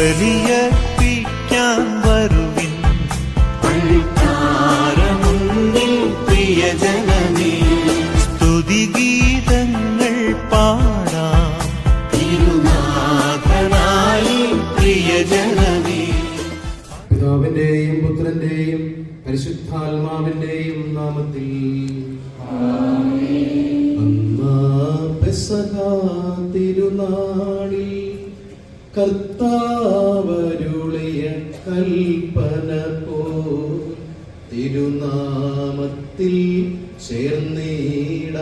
ബലിയർപ്പിക്കാൻ വരുവിൻ. അൾത്താരമുന്നിൽ പ്രിയജനമേ. സ്തുതിഗീതങ്ങൾ പാടാം. തിരുനാഥനായി പ്രിയജനമേ. പിതാവിന്റെയും പുത്രന്റെയും പരിശുദ്ധാത്മാവിന്റെയും നാമത്തിൽ. തിരുനാളിൽ കർത്താവരുളിയ കൽപ്പന പോ. തിരുനാമത്തിൽ ചേർന്നീട.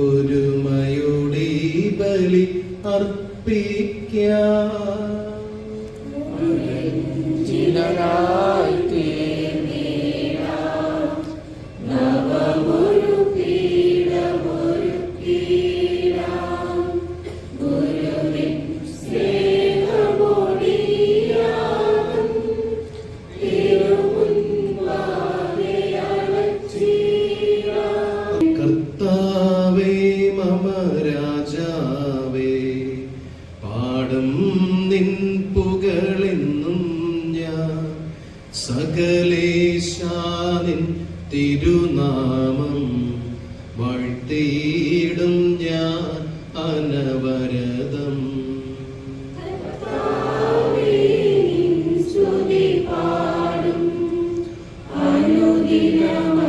ഒരുമയുടെ ബലി അർപ്പിക്കാം. സകലേശാനിൻ തിരുനാമം വാഴ്ത്തിയിടും ഞാൻ അനവരതം. നമുക്ക്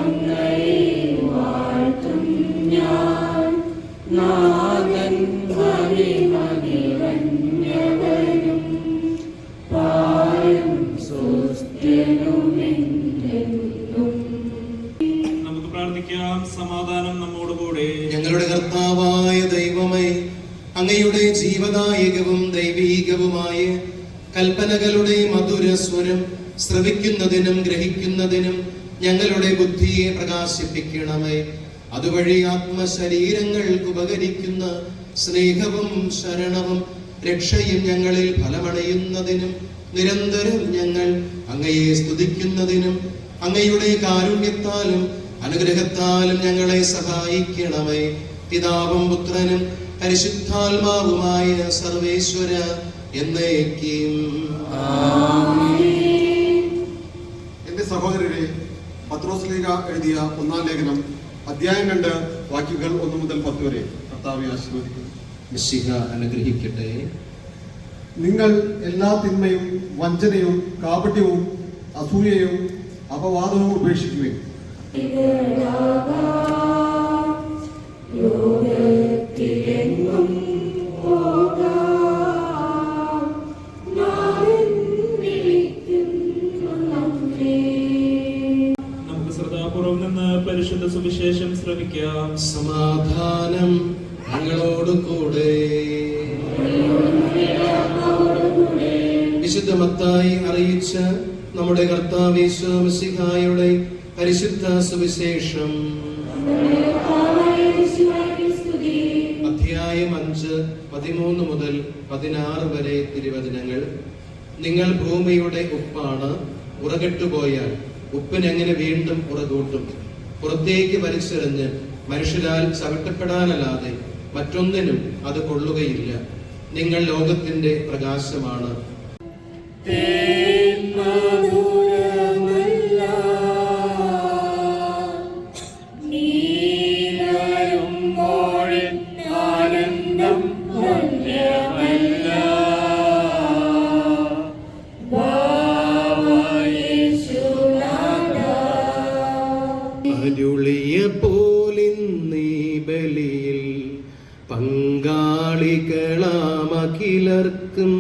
കർത്താവായ ദൈവമേ അങ്ങയുടെ ജീവദായകവും ദൈവീകവുമായ കൽപ്പനകളുടെ മധുര സ്വരം ശ്രവിക്കുന്നതിനും ഗ്രഹിക്കുന്നതിനും ഞങ്ങളുടെ ബുദ്ധിയെ പ്രകാശിപ്പിക്കണമേ. അതുവഴി ആത്മശരീരങ്ങൾക്ക് ഉപകരിക്കുന്ന സ്നേഹവും ശരണവും രക്ഷയും ഞങ്ങളിൽ ഫലമണയുന്നതിനും നിരന്തരം ഞങ്ങൾ അങ്ങയെ സ്തുതിക്കുന്നതിനും അങ്ങയുടെ കാരുണ്യത്താലും അനുഗ്രഹത്താലും ഞങ്ങളെ സഹായിക്കണമേ. പിതാവും പുത്രനും പരിശുദ്ധാത്മാവുമായ സർവേശ്വര എന്നേക്കും. എന്റെ സഹോദരരെ പത്രോസ്ലീഗ എഴുതിയ ഒന്നാം ലേഖനം അധ്യായം രണ്ട് വാക്യങ്ങൾ ഒന്ന് മുതൽ പത്ത് വരെ. കർത്താവെ ആശീർവദിക്കുന്നു. അനുഗ്രഹിക്കട്ടെ. നിങ്ങൾ എല്ലാ തിന്മയും വഞ്ചനയും കാപട്യവും അസൂയയും അപവാദവും ഉപേക്ഷിക്കുവിൻ. ശ്രമിക്കാം സമാധാനം ഞങ്ങളോട് കൂടെ. വിശുദ്ധമത്തായി അറിയിച്ച നമ്മുടെ കർത്താവേശോ മിശിഹായുടെ പരിശുദ്ധ സുവിശേഷം. അധ്യായം അഞ്ച് പതിമൂന്ന് മുതൽ പതിനാറ് വരെ തിരുവചനങ്ങൾ. നിങ്ങൾ ഭൂമിയുടെ ഉപ്പാണ് ഉറകെട്ടുപോയാൽ ഉപ്പിനെങ്ങനെ വീണ്ടും ഉറകൂട്ടും? പുറത്തേക്ക് വലിച്ചെറിഞ്ഞ് മനുഷ്യരാൽ ചവിട്ടപ്പെടാനല്ലാതെ മറ്റൊന്നിനും അത് കൊള്ളുകയില്ല. നിങ്ങൾ ലോകത്തിന്റെ പ്രകാശമാണ്. അരുളിയ ബലിയിൽ പങ്കാളികളാമകിലർക്കും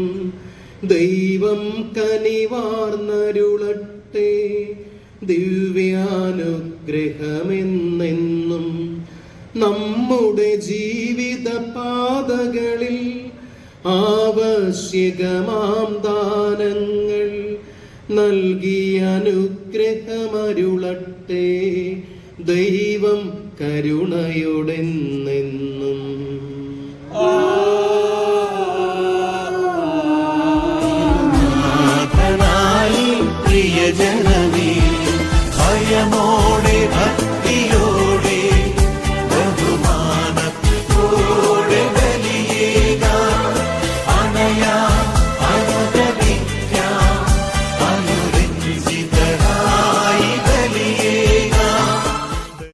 ദൈവം കനിവാർന്നരുളട്ടെ. ദിവ്യാനുഗ്രഹമെന്നെന്നും നമ്മുടെ ജീവിത പാതകളിൽ ആവശ്യകമാം ദാനങ്ങൾ നൽകി അനുഗ്രഹമരുളട്ടെ. ദൈവം കരുണയോടെന്നെന്നും